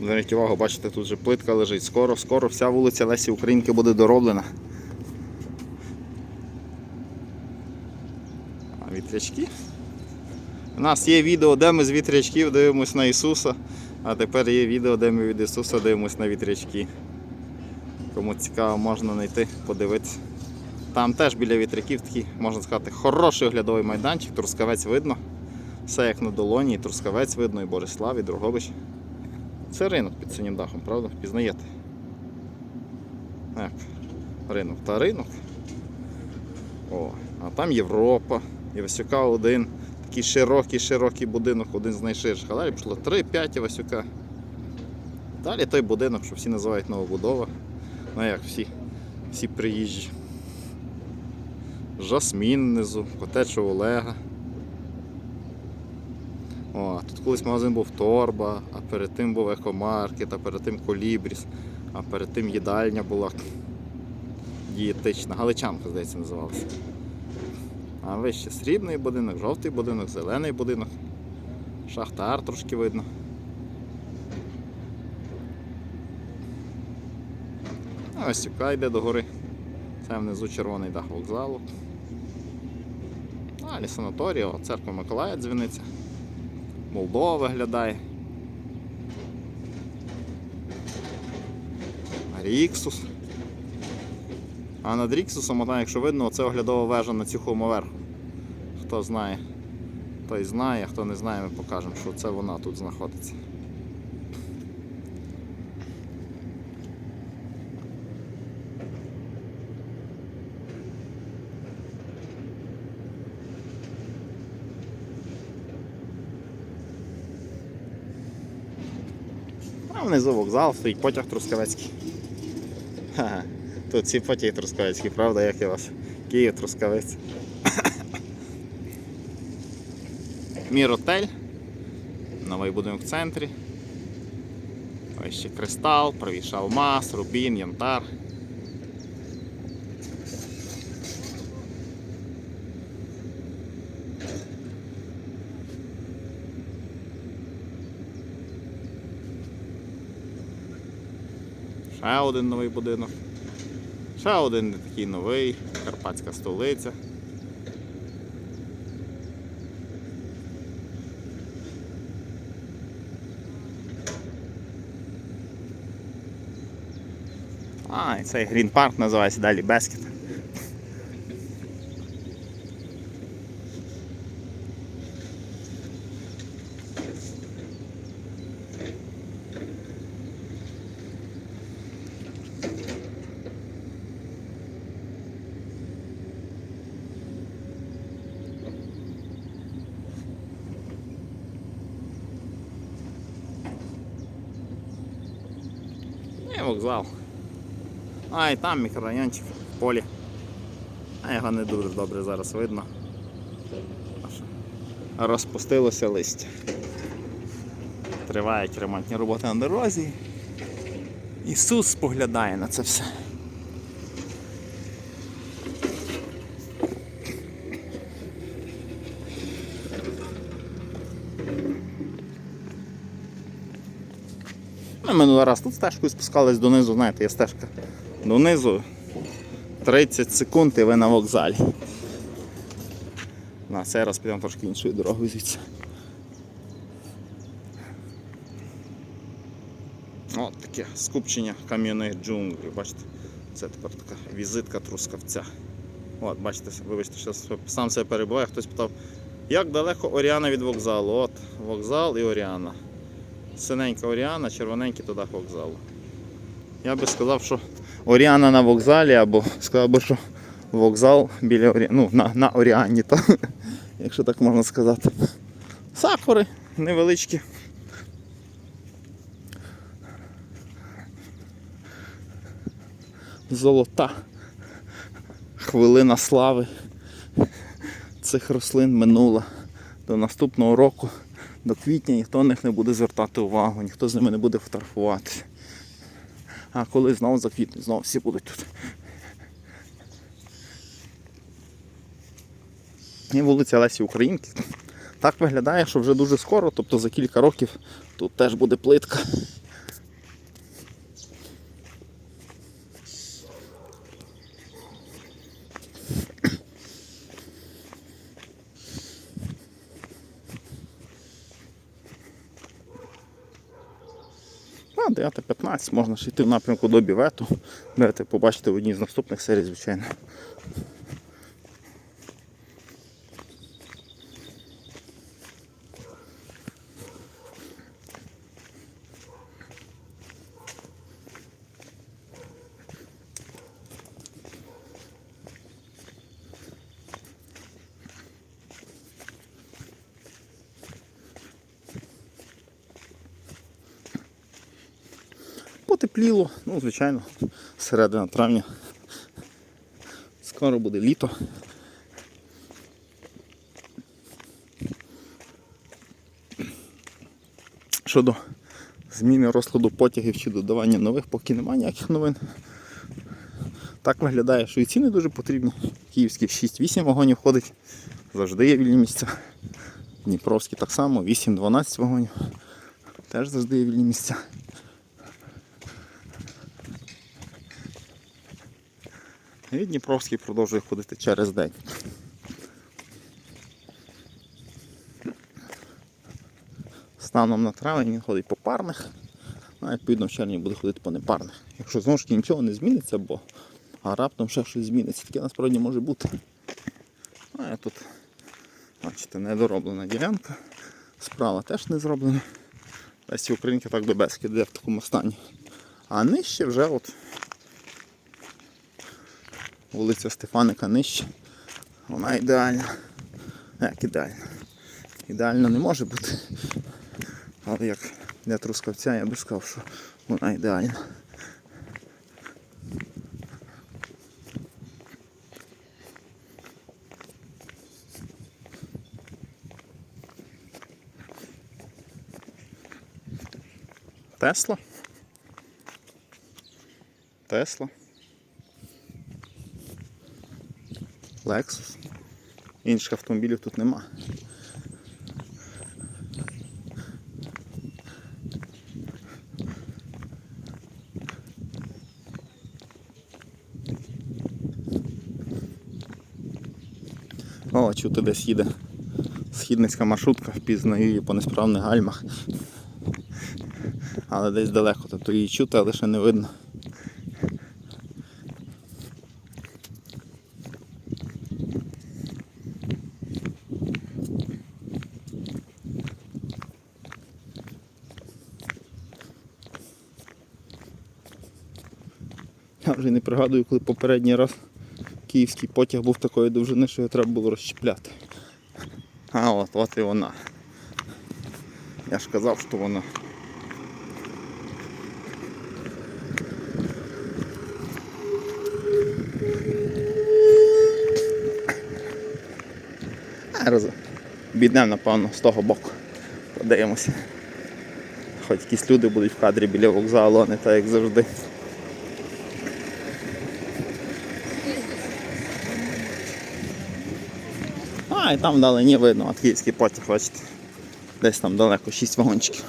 Зверніть увагу, бачите, тут же плитка лежить. Скоро, скоро вся вулиця Лесі Українки буде дороблена. А вітрячки? У нас є відео, де ми з вітрячків дивимося на Ісуса, а тепер є відео, де ми від Ісуса дивимося на вітрячки. Кому цікаво, можна знайти, подивитися. Там теж біля вітряків такий, можна сказати, хороший оглядовий майданчик, трускавець видно. Все як на долоні, і трускавець видно, і Борислав, і Дрогобич. Це ринок під синім дахом, правда? Пізнаєте? Як? Ринок та ринок. О, а там Європа, Івасюка один. Такий широкий, широкий будинок, один з найширших. А далі пішло 3-5 Івасюка. Далі той будинок, що всі називають новобудова. Ну як всі, всі приїжджі. Жасмін внизу, котедж у Олега. О, тут колись магазин був Торба, а перед тим був екомаркет, а перед тим Колібріс, а перед тим їдальня була дієтична. Галичанка, здається, називалася. А вище срібний будинок, жовтий будинок, зелений будинок. Шахтар трошки видно. А ось сюка йде до гори. Це внизу червоний дах вокзалу. Далі санаторій, о, церква Миколая дзвіниця. Молдова виглядає. Ріксус. А над Ріксусом, там, якщо видно, це оглядова вежа на цюхому верху. Хто знає, той знає, а хто не знає, ми покажемо, що це вона тут знаходиться. А внизу вокзал, стоїть потяг Трускавецький. Ха-ха. Тут всі потяги Трускавецькі, правда, як і вас? Київ Трускавець. Міротель. Новий будинок в центрі. Ось ще кристал, правіше алмаз, рубін, янтар. Ще один новий будинок. Ще один такий новий, Карпатська столиця. А, і цей Грін Парк називається далі Бескет. Вокзал. А, і там мікрорайончик в полі. А його не дуже добре зараз видно. Розпустилося листя. Тривають ремонтні роботи на дорозі. Ісус споглядає на це все. Ми минулий раз тут стежкою спускались донизу, знаєте, є стежка донизу 30 секунд і ви на вокзалі. На цей раз підемо трошки іншою дорогою звідси. От таке скупчення кам'яних джунглів. Бачите, це тепер така візитка трускавця. От, бачите, вибачте, що сам себе перебуває, хтось питав, як далеко Оріана від вокзалу. От, вокзал і Оріана. Синенька Оріана, червоненький туди вокзалу. Я би сказав, що Оріана на вокзалі, або сказав би, що вокзал біля Орі... ну, на, на Оріані, то, якщо так можна сказати. Сакури невеличкі. Золота хвилина слави цих рослин минула. До наступного року, до квітня ніхто на них не буде звертати увагу, ніхто з ними не буде фотографувати. А коли знову заквітнуть, знову всі будуть тут. І вулиця Лесі Українки. Так виглядає, що вже дуже скоро, тобто за кілька років тут теж буде плитка. 9.15, можна ж йти в напрямку до бівету. Будете побачите в одній з наступних серій, звичайно. Потепліло, ну, звичайно, середина травня. Скоро буде літо. Щодо зміни розкладу потягів чи додавання нових, поки немає ніяких новин. Так виглядає, що і ціни дуже потрібні. Київських 6-8 вагонів ходить, завжди є вільні місця. Дніпровський так само, 8-12 вагонів. Теж завжди є вільні місця. І Дніпровський продовжує ходити через день. Станом на травень він ходить по парних, а відповідно в червні буде ходити по непарних. Якщо знову ж таки нічого не зміниться, бо а раптом ще щось зміниться, таке насправді може бути. А я тут, бачите, недороблена ділянка. Справа теж не зроблена. Весь українки так до безки йде в такому стані. А нижче вже от вулиця Стефаника нижче. Вона ідеальна. Як ідеальна. Ідеально не може бути. Але як для трускавця я би сказав, що вона ідеальна. Тесла. Тесла. Lexus. Інших автомобілів тут нема. О, чути десь їде східницька маршрутка, впізнаю її по несправних гальмах. Але десь далеко, тобто її чути, але ще не видно. Я вже не пригадую, коли попередній раз київський потяг був такої довжини, що його треба було розчіпляти. А от, от і вона. Я ж казав, що вона. А. Біднем, напевно, з того боку. Подивимося. Хоч якісь люди будуть в кадрі біля вокзалу, а не так як завжди. А, і там вдалині видно, от київський потяг, бачите. Десь там далеко 6 вагончиків.